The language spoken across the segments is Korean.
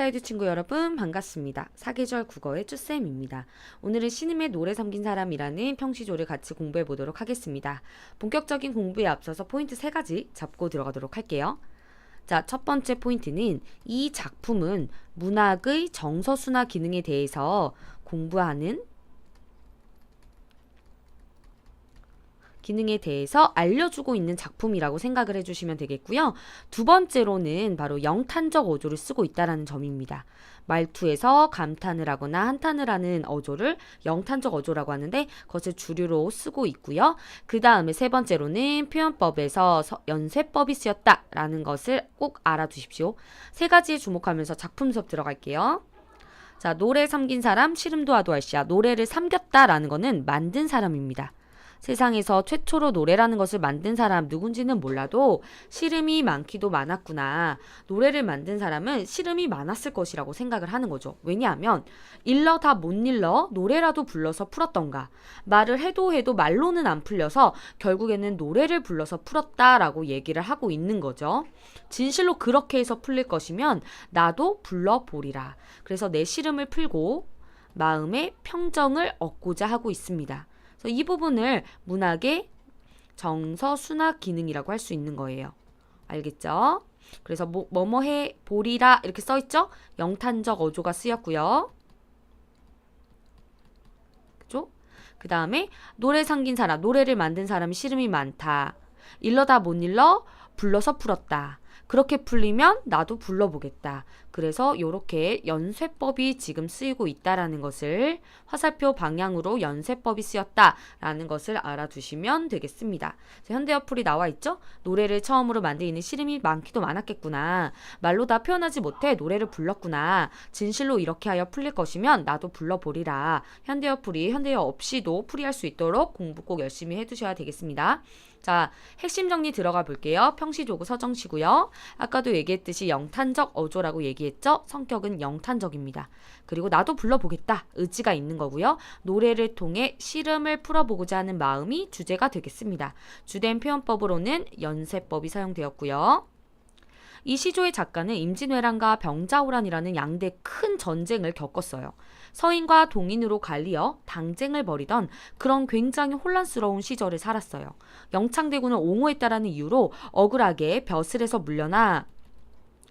플래시가이드 친구 여러분 반갑습니다. 사계절 국어의 쭈쌤입니다. 오늘은 신임의 노래 섬긴 사람이라는 평시조를 같이 공부해 보도록 하겠습니다. 본격적인 공부에 앞서서 포인트 세 가지 잡고 들어가도록 할게요. 자, 첫 번째 포인트는 이 작품은 문학의 정서수나 기능에 대해서 공부하는 기능에 대해서 알려주고 있는 작품이라고 생각을 해주시면 되겠고요. 두 번째로는 바로 영탄적 어조를 쓰고 있다라는 점입니다. 말투에서 감탄을 하거나 한탄을 하는 어조를 영탄적 어조라고 하는데 그것을 주류로 쓰고 있고요. 그 다음에 세 번째로는 표현법에서 서- 연쇄법이 쓰였다라는 것을 꼭 알아두십시오. 세 가지에 주목하면서 작품 수업 들어갈게요. 자, 노래 삼긴 사람, 시름도 하도 할시야. 노래를 삼겼다라는 거는 만든 사람입니다. 세상에서 최초로 노래라는 것을 만든 사람 누군지는 몰라도 시름이 많기도 많았구나. 노래를 만든 사람은 시름이 많았을 것이라고 생각을 하는 거죠. 왜냐하면 일러 다 못 일러 노래라도 불러서 풀었던가 말을 해도 해도 말로는 안 풀려서 결국에는 노래를 불러서 풀었다라고 얘기를 하고 있는 거죠. 진실로 그렇게 해서 풀릴 것이면 나도 불러보리라. 그래서 내 시름을 풀고 마음의 평정을 얻고자 하고 있습니다. 그래서 이 부분을 문학의 정서 순학 기능이라고 할 수 있는 거예요. 알겠죠? 그래서 뭐, 뭐뭐 해 보리라 이렇게 써 있죠? 영탄적 어조가 쓰였고요. 그죠? 그 다음에 노래 삼긴 사람, 노래를 만든 사람이 시름이 많다. 일러다 못 일러 불러서 풀었다. 그렇게 풀리면 나도 불러보겠다. 그래서 이렇게 연쇄법이 지금 쓰이고 있다라는 것을 화살표 방향으로 연쇄법이 쓰였다라는 것을 알아두시면 되겠습니다. 자, 현대어플이 나와 있죠? 노래를 처음으로 만드는 시름이 많기도 많았겠구나. 말로 다 표현하지 못해 노래를 불렀구나. 진실로 이렇게 하여 풀릴 것이면 나도 불러보리라. 현대어플이 현대어 없이도 풀이할 수 있도록 공부 꼭 열심히 해두셔야 되겠습니다. 자, 핵심 정리 들어가 볼게요. 평시조구 서정시고요. 아까도 얘기했듯이 영탄적 어조라고 얘기 했죠? 성격은 영탄적입니다. 그리고 나도 불러보겠다. 의지가 있는 거고요. 노래를 통해 시름을 풀어보고자 하는 마음이 주제가 되겠습니다. 주된 표현법으로는 연세법이 사용되었고요. 이 시조의 작가는 임진왜란과 병자호란이라는 양대 큰 전쟁을 겪었어요. 서인과 동인으로 갈리어 당쟁을 벌이던 그런 굉장히 혼란스러운 시절을 살았어요. 영창대군을 옹호했다라는 이유로 억울하게 벼슬에서 물려나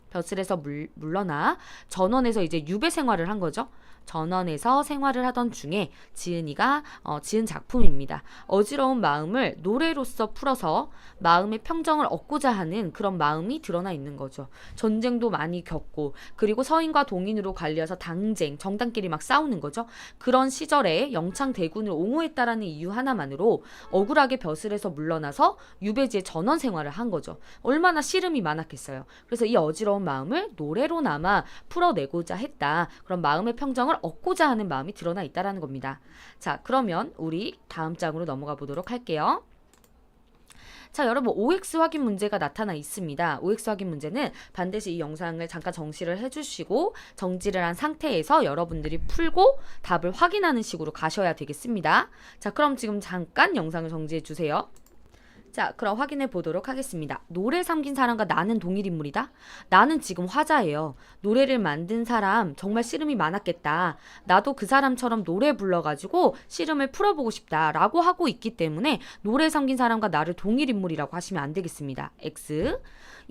벼슬에서 물, 물러나 전원에서 이제 유배 생활을 한 거죠. 전원에서 생활을 하던 중에 지은이가 어, 지은 작품입니다. 어지러운 마음을 노래로서 풀어서 마음의 평정을 얻고자 하는 그런 마음이 드러나 있는 거죠. 전쟁도 많이 겪고 그리고 서인과 동인으로 갈려서 당쟁, 정당끼리 막 싸우는 거죠. 그런 시절에 영창 대군을 옹호했다라는 이유 하나만으로 억울하게 벼슬에서 물러나서 유배지에 전원 생활을 한 거죠. 얼마나 씨름이 많았겠어요. 그래서 이 어지러운 마음을 노래로나마 풀어내고자 했다. 그런 마음의 평정을 얻고자 하는 마음이 드러나 있다라는 겁니다. 자, 그러면 우리 다음 장으로 넘어가 보도록 할게요. 자, 여러분 OX 확인 문제가 나타나 있습니다. OX 확인 문제는 반드시 이 영상을 잠깐 정시를 해주시고 정지를 한 상태에서 여러분들이 풀고 답을 확인하는 식으로 가셔야 되겠습니다. 자, 그럼 지금 잠깐 영상을 정지해 주세요. 자, 그럼 확인해 보도록 하겠습니다. 노래 삼긴 사람과 나는 동일 인물이다? 나는 지금 화자예요. 노래를 만든 사람 정말 씨름이 많았겠다. 나도 그 사람처럼 노래 불러가지고 씨름을 풀어보고 싶다. 라고 하고 있기 때문에 노래 삼긴 사람과 나를 동일 인물이라고 하시면 안 되겠습니다. X.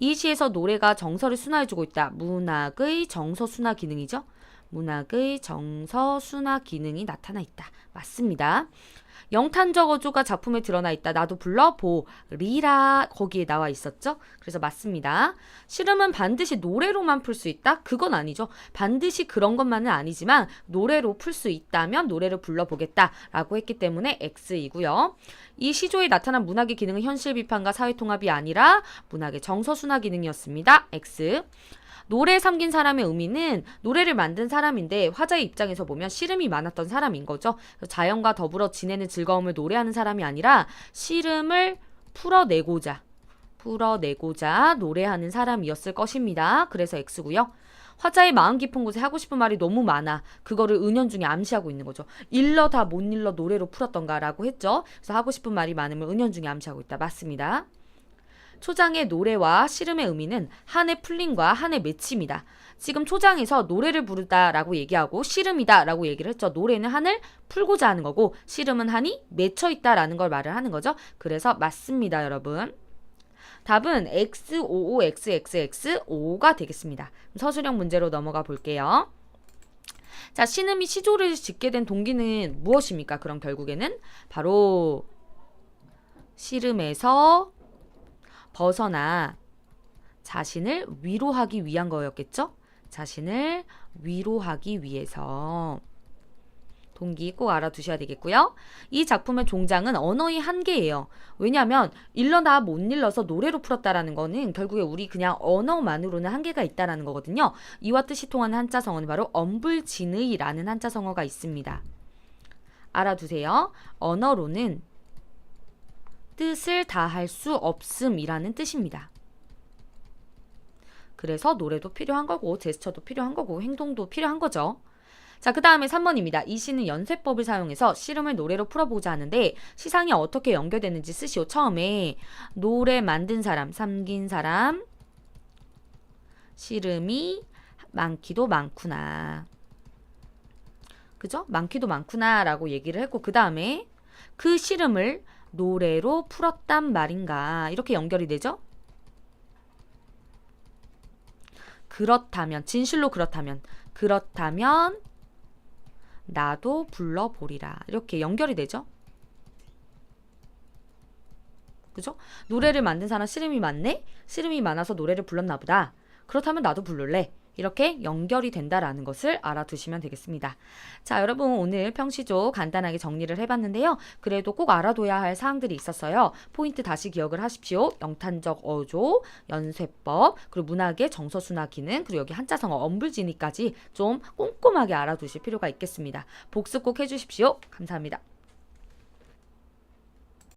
이 시에서 노래가 정서를 순화해주고 있다. 문학의 정서 순화 기능이죠. 문학의 정서 순화 기능이 나타나 있다. 맞습니다. 영탄적 어조가 작품에 드러나 있다. 나도 불러보리라 거기에 나와 있었죠. 그래서 맞습니다. 씨름은 반드시 노래로만 풀 수 있다? 그건 아니죠. 반드시 그런 것만은 아니지만 노래로 풀 수 있다면 노래를 불러보겠다라고 했기 때문에 X이고요. 이 시조에 나타난 문학의 기능은 현실 비판과 사회 통합이 아니라 문학의 정서 순화 기능이었습니다. X. 노래 삼긴 사람의 의미는 노래를 만든 사람인데 화자의 입장에서 보면 씨름이 많았던 사람인 거죠. 자연과 더불어 지내는 즐거움을 노래하는 사람이 아니라 씨름을 풀어내고자 풀어내고자 노래하는 사람이었을 것입니다. 그래서 X고요. 화자의 마음 깊은 곳에 하고 싶은 말이 너무 많아. 그거를 은연중에 암시하고 있는 거죠. 일러 다 못 일러 노래로 풀었던가라고 했죠. 그래서 하고 싶은 말이 많으면 은연중에 암시하고 있다. 맞습니다. 초장의 노래와 씨름의 의미는 한의 풀림과 한의 맺힘이다. 지금 초장에서 노래를 부르다라고 얘기하고 씨름이다라고 얘기를 했죠. 노래는 한을 풀고자 하는 거고 씨름은 한이 맺혀 있다라는 걸 말을 하는 거죠. 그래서 맞습니다, 여러분. 답은 XOOXXX5가 되겠습니다. 서술형 문제로 넘어가 볼게요. 자, 신음이 시조를 짓게 된 동기는 무엇입니까? 그럼 결국에는 바로 씨름에서 벗어나 자신을 위로하기 위한 거였겠죠? 자신을 위로하기 위해서 동기 꼭 알아두셔야 되겠고요. 이 작품의 종장은 언어의 한계예요. 왜냐하면 일러나 못 일러서 노래로 풀었다라는 거는 결국에 우리 그냥 언어만으로는 한계가 있다라는 거거든요. 이와 뜻이 통하는 한자성어는 바로 엄불진의라는 한자성어가 있습니다. 알아두세요. 언어로는 뜻을 다 할 수 없음이라는 뜻입니다. 그래서 노래도 필요한 거고 제스처도 필요한 거고 행동도 필요한 거죠. 자, 그 다음에 3번입니다. 이 시는 연쇄법을 사용해서 씨름을 노래로 풀어보자 하는데 시상이 어떻게 연결되는지 쓰시오. 처음에 노래 만든 사람, 삼긴 사람, 씨름이 많기도 많구나. 그죠? 많기도 많구나 라고 얘기를 했고 그 다음에 그 씨름을 노래로 풀었단 말인가 이렇게 연결이 되죠? 그렇다면 진실로 그렇다면 그렇다면 나도 불러보리라 이렇게 연결이 되죠. 그죠? 노래를 만든 사람 씨름이 많네? 씨름이 많아서 노래를 불렀나 보다. 그렇다면 나도 부를래. 이렇게 연결이 된다라는 것을 알아두시면 되겠습니다. 자, 여러분 오늘 평시조 간단하게 정리를 해봤는데요. 그래도 꼭 알아둬야 할 사항들이 있었어요. 포인트 다시 기억을 하십시오. 영탄적 어조, 연쇄법, 그리고 문학의 정서순화 기능, 그리고 여기 한자성어 엄불진이까지 좀 꼼꼼하게 알아두실 필요가 있겠습니다. 복습 꼭 해주십시오. 감사합니다.